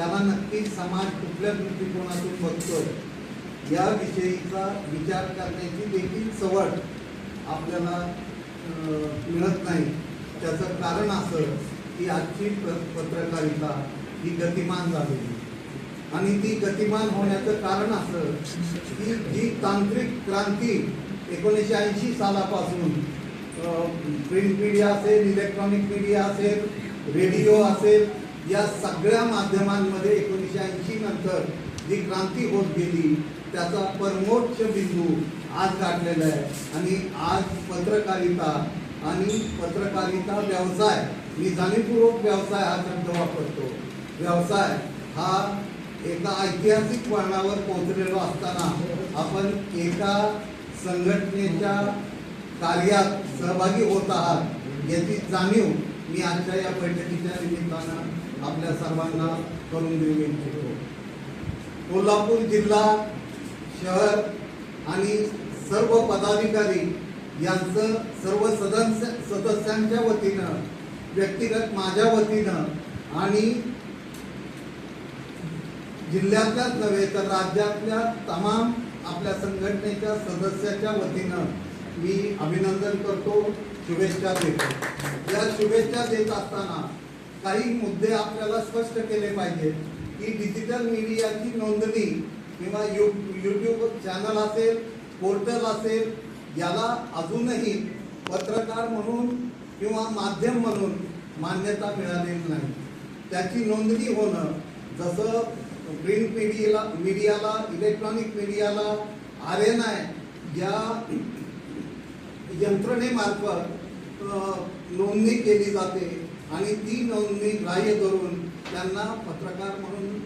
त्याला नक्कीच समाज कुठल्या दृष्टिकोनातून बघतोय याविषयीचा विचार करण्याची देखील सवड आपल्याला मिळत नाही. त्याचं कारण असं की आजची प- पत्रकारिता ही गतिमान झालेली. आणि ती गतिमान होण्याचं कारण असं की जी तांत्रिक क्रांती एकोणीसशे ऐंशी सालापासून प्रिंट मीडिया असेल इलेक्ट्रॉनिक मीडिया असेल रेडिओ असेल या सगळ्या माध्यमांमध्ये एकोणीसशे ऐंशी नंतर जी क्रांती होत गेली त्याचा परमोच्च बिंदू आज गाठलेला आहे. आणि आज पत्रकारिता आणि पत्रकारिता व्यवसाय मी जाणीवपूर्वक व्यवसाय हा शब्द वापरतो. व्यवसाय हा एका ऐतिहासिक वळणावर पोहोचलेलो असताना आपण एका संघटनेच्या कार्यात सहभागी होत आहात याची जाणीव मी आजच्या या बैठकीच्या निमित्तानं आपल्या सर्वांना करून देऊ इच्छितो. कोल्हापूर जिल्हा शहर आणि सर्व पदाधिकारी यांचं सर्व सदस्य सदस्यांच्या वतीनं व्यक्तिगत माझ्या वतीनं आणि जिल्ह्यातल्याच नव्हे तर राज्यातल्या तमाम आपल्या संघटनेच्या सदस्याच्या वतीनं मी अभिनंदन करतो शुभेच्छा देतो. या शुभेच्छा देत असताना काही मुद्दे आपल्याला स्पष्ट केले पाहिजेत की डिजिटल मीडियाची नोंदणी किंवा यू यूट्यूब चॅनल असेल पोर्टल असेल याला अजूनही पत्रकार म्हणून किंवा माध्यम म्हणून मान्यता मिळालेली नाही. त्याची नोंदणी होणं जसं प्रिंट मीडियाला मीडियाला इलेक्ट्रॉनिक मीडियाला आर एन आय या यंत्रणेमार्फत नोंदणी केली जाते आणि ती नोंदणी ग्राह्य धरून त्यांना पत्रकार म्हणून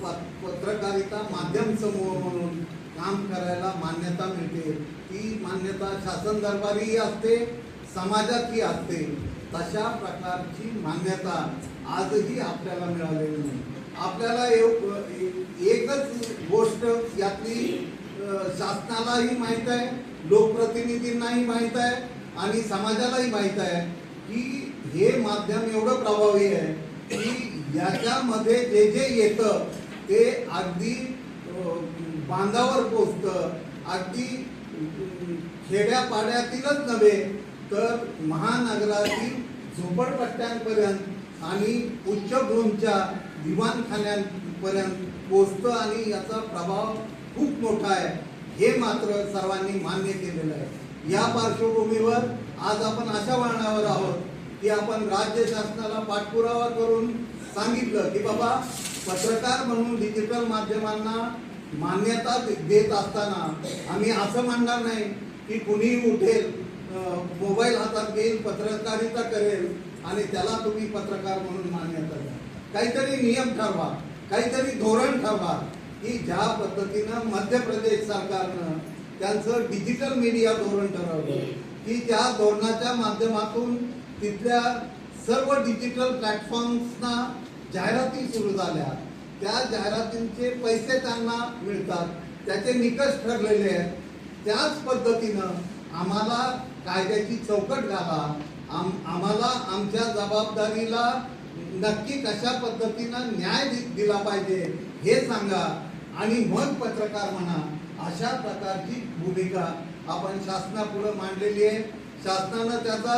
प- पत्रकारिता माध्यम समूह म्हणून काम करायला मान्यता मिळते. ती मान्यता शासन दरबारीही असते समाजातही असते. तशा प्रकारची मान्यता आजही आपल्याला मिळालेली नाही. आपल्याला एकच गोष्ट यातली शासनालाही माहीत आहे लोकप्रतिनिधींनाही माहीत आहे आणि समाजालाही माहीत आहे की हे माध्यम एवढं प्रभावी आहे की याच्यामध्ये जे जे येतं ते अगदी बांधावर पोचतं. अगदी खेड्यापाड्यातीलच नव्हे तर महानगरातील झोपडपट्ट्यांपर्यंत आणि उच्चभ्रूंच्या दिवाणखान्यांपर्यंत पोचतं आणि याचा प्रभाव खूप मोठा आहे. हे मात्र सर्वांनी मान्य केलेलं आहे. या पार्श्वभूमीवर आज आपण अशा वळणावर आहोत की आपण राज्य शासनाला पाठपुरावा करून सांगितलं की बाबा पत्रकार म्हणून डिजिटल माध्यमांना मान्यता देत असताना आम्ही असं म्हणणार नाही की कुणीही उठेल मोबाईल हातात घेईल पत्रकारिता करेल आणि त्याला तुम्ही पत्रकार म्हणून मान्यता द्या. काहीतरी नियम ठरवा काहीतरी धोरण ठरवा. की ज्या पद्धतीनं मध्य प्रदेश सरकारनं त्यांचं डिजिटल मीडिया धोरण ठरवलं की त्या धोरणाच्या माध्यमातून तिथल्या सर्व डिजिटल प्लॅटफॉर्म्सना जाहिराती सुरू झाल्या. त्या जाहिरातींचे पैसे त्यांना मिळतात त्याचे निकष ठरलेले आहेत. त्याच पद्धतीनं आम्हाला कायद्याची चौकट घाला. आम आम्हाला आमच्या जबाबदारीला नक्की कशा पद्धतीनं न्याय दि- दिला पाहिजे हे सांगा. आणि मग पत्रकार म्हणा अशा प्रकारची भूमिका आपण शासनापुढे मांडलेली आहे. शासनानं त्याचा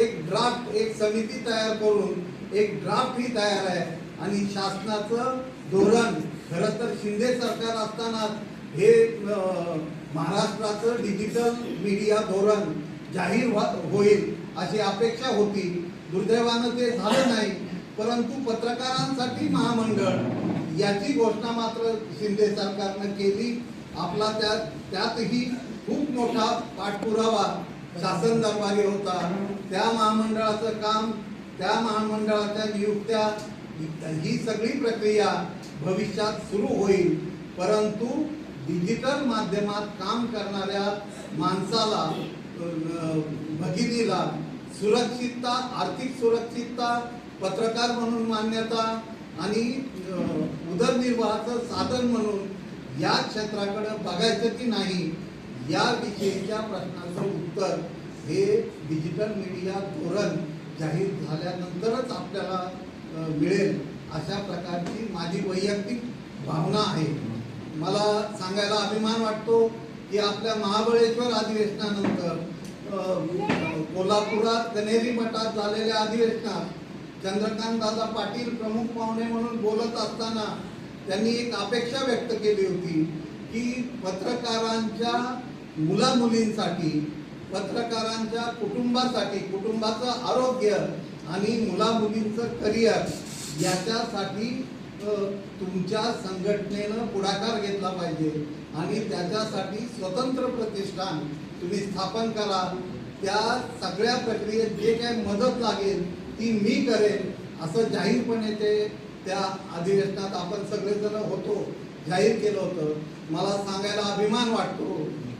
एक ड्राफ्ट एक समिती तयार करून एक ड्राफ्ट ही तयार आहे. आणि शासनाचं धोरण खरं तर शिंदे सरकार असताना हे महाराष्ट्राचं डिजिटल मीडिया धोरण जाहीर होईल अशी अपेक्षा होती. दुर्दैवानं ते झालं नाही. परंतु पत्रकारांसाठी महामंडळ याची घोषणा मात्र शिंदे सरकारनं केली. आपला त्यात त्यातही खूप मोठा पाठपुरावा शासन दरबारी होता. त्या महामंडळाचं काम त्या महामंडळाच्या नियुक्त्या ही- सगळी प्रक्रिया भविष्यात सुरू होईल. परंतु डिजिटल माध्यमात काम करणाऱ्या माणसाला भगिनीला सुरक्षितता आर्थिक सुरक्षितता पत्रकार म्हणून मान्यता आणि उदरनिर्वाहाचं साधन म्हणून या क्षेत्राकडे बघायचं की नाही या विषयीच्या प्रश्नाचं उत्तर हे डिजिटल मीडिया धोरण जाहीर झाल्यानंतरच आपल्याला मिळेल अशा प्रकारची माझी वैयक्तिक भावना आहे. मला सांगायला अभिमान वाटतो की आपल्या महाबळेश्वर अधिवेशनानंतर कोल्हापुरात कनेरी मठात झालेल्या अधिवेशनात चंद्रकांत दादा पाटील प्रमुख पाहुणे म्हणून बोलत असताना त्यांनी एक अपेक्षा व्यक्त केली होती की पत्रकारांच्या मुलामुलींसाठी पत्रकारांच्या कुटुंबासाठी कुटुंबाचं आरोग्य आणि मुलामुलींचं करिअर याच्यासाठी तुमच्या संघटनेनं पुढाकार घेतला पाहिजे आणि त्याच्यासाठी स्वतंत्र प्रतिष्ठान तुम्ही स्थापन करा. त्या सगळ्या प्रक्रियेत जे काही मदत लागेल ती मी करेन असं जाहीरपणे ते त्या अधिवेशनात आपण सगळेजण होतो जाहीर केलं होतं. मला सांगायला अभिमान वाटतो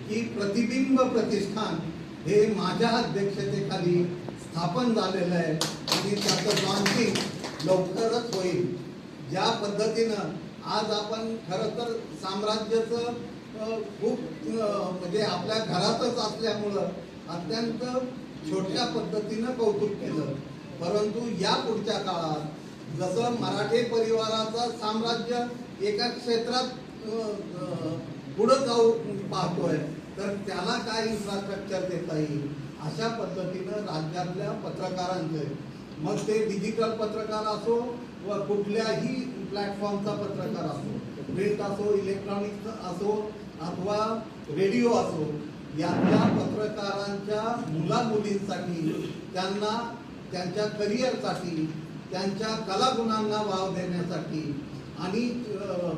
की प्रतिबिंब प्रतिष्ठान हे माझ्या अध्यक्षतेखाली स्थापन झालेलं आहे आणि त्याचं लॉन्चिंग लवकरच होईल. ज्या पद्धतीनं आज आपण खरं तर साम्राज्याचं खूप म्हणजे आपल्या घरातच असल्यामुळं अत्यंत छोट्या पद्धतीनं कौतुक केलं. परंतु या पुढच्या काळात जसं मराठे परिवाराचं साम्राज्य एका क्षेत्रात पुढं जाऊ पाहतोय तर त्याला काय इन्फ्रास्ट्रक्चर देता येईल? अशा पद्धतीनं राज्यातल्या पत्रकारांचे मग ते डिजिटल पत्रकार असो व कुठल्याही प्लॅटफॉर्मचा पत्रकार असो प्रिंट असो इलेक्ट्रॉनिक असो अथवा रेडिओ असो यातल्या पत्रकारांच्या मुलामुलींसाठी त्यांना त्यांच्या करिअरसाठी त्यांच्या कलागुणांना वाव देण्यासाठी आणि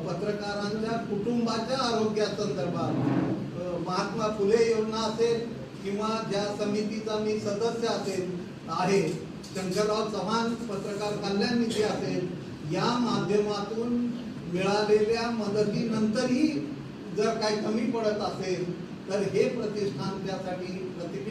पत्रकारांच्या कुटुंबाच्या आरोग्यासंदर्भात संदर्भात महात्मा फुले योजना असेल किंवा ज्या समितीचा मी सदस्य असेल आहे शंकरराव चव्हाण पत्रकार कल्याण निधी असेल या माध्यमातून मिळालेल्या मदतीनंतरही जर काही कमी पडत असेल तर हे प्रतिष्ठान त्यासाठी प्रतिबिंब